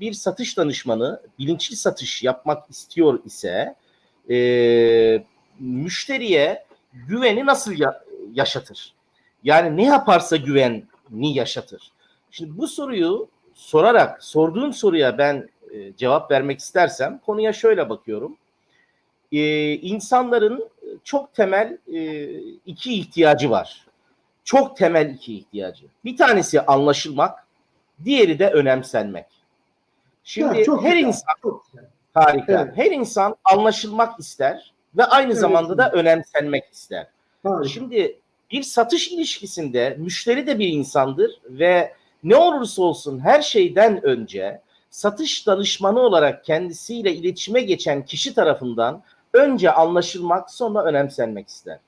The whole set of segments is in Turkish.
bir satış danışmanı bilinçli satış yapmak istiyor ise e, müşteriye güveni nasıl ya- yaşatır? Yani ne yaparsa güvenini yaşatır. Şimdi bu soruyu sorarak, sorduğum soruya ben e, cevap vermek istersem konuya şöyle bakıyorum. E, insanların çok temel e, iki ihtiyacı var. Çok temel iki ihtiyacı. Bir tanesi anlaşılmak, diğeri de önemsenmek. Şimdi Ya, çok her güzel, insan çok güzel. harika. Evet. Her insan anlaşılmak ister ve aynı Evet. zamanda da önemsenmek ister. Harika. Şimdi bir satış ilişkisinde müşteri de bir insandır ve ne olursa olsun her şeyden önce satış danışmanı olarak kendisiyle iletişime geçen kişi tarafından önce anlaşılmak sonra önemsenmek ister.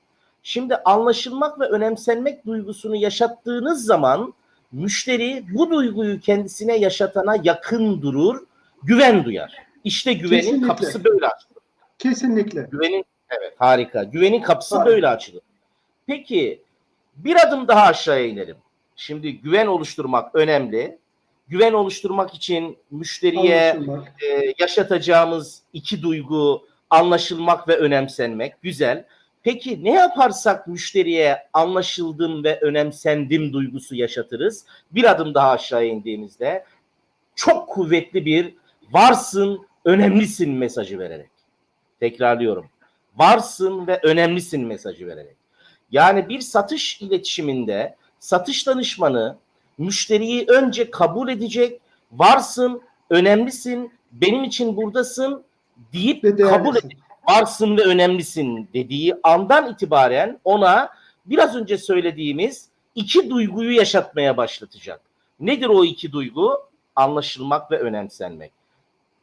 Şimdi anlaşılmak ve önemsenmek duygusunu yaşattığınız zaman müşteri bu duyguyu kendisine yaşatana yakın durur, güven duyar. İşte güvenin Kesinlikle. kapısı böyle açılır. Kesinlikle. Güvenin evet harika. Güvenin kapısı Harika. böyle açılır. Peki bir adım daha aşağıya inelim. Şimdi güven oluşturmak önemli. Güven oluşturmak için müşteriye Anlaşılmak. e, yaşatacağımız iki duygu anlaşılmak ve önemsenmek güzel. Peki ne yaparsak müşteriye anlaşıldım ve önemsendim duygusu yaşatırız? Bir adım daha aşağı indiğimizde çok kuvvetli bir varsın, önemlisin mesajı vererek. Tekrarlıyorum. Varsın ve önemlisin mesajı vererek. Yani bir satış iletişiminde satış danışmanı müşteriyi önce kabul edecek, varsın, önemlisin, benim için buradasın deyip Ve kabul edecek. Varsın ve önemlisin dediği andan itibaren ona biraz önce söylediğimiz iki duyguyu yaşatmaya başlatacak. Nedir o iki duygu? Anlaşılmak ve önemsenmek.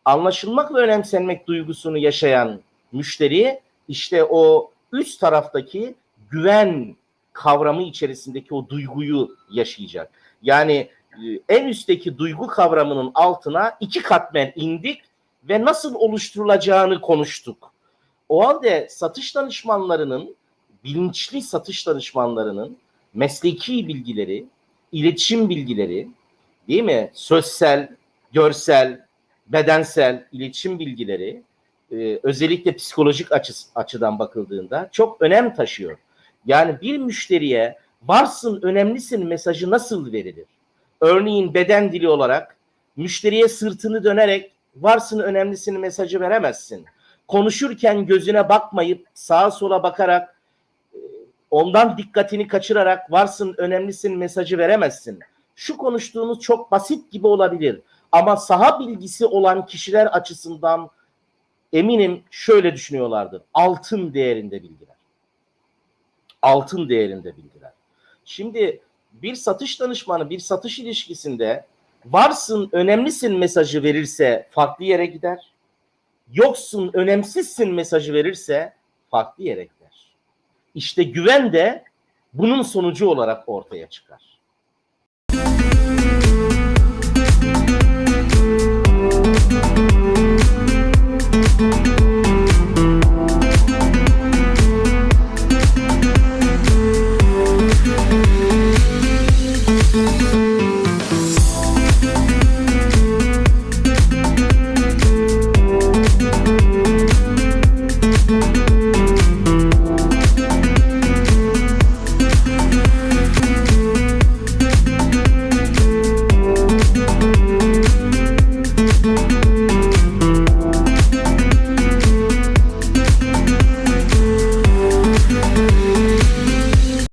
Anlaşılmak ve önemsenmek duygusunu yaşayan müşteri işte o üst taraftaki güven kavramı içerisindeki o duyguyu yaşayacak. Yani e, en üstteki duygu kavramının altına iki katmen indik ve nasıl oluşturulacağını konuştuk. O halde satış danışmanlarının, bilinçli satış danışmanlarının mesleki bilgileri, iletişim bilgileri, değil mi? Sözsel, görsel, bedensel iletişim bilgileri e, özellikle psikolojik açı, açıdan bakıldığında çok önem taşıyor. Yani bir müşteriye varsın önemlisin mesajı nasıl verilir? Örneğin beden dili olarak müşteriye sırtını dönerek varsın önemlisin mesajı veremezsin. Konuşurken gözüne bakmayıp sağa sola bakarak e, ondan dikkatini kaçırarak varsın önemlisin mesajı veremezsin. Şu konuştuğumuz çok basit gibi olabilir ama saha bilgisi olan kişiler açısından eminim şöyle düşünüyorlardır. Altın değerinde bilgiler. Altın değerinde bilgiler. Şimdi bir satış danışmanı bir satış ilişkisinde varsın önemlisin mesajı verirse farklı yere gider. Yoksun önemsizsin mesajı verirse farklı yere gider. İşte güven de bunun sonucu olarak ortaya çıkar.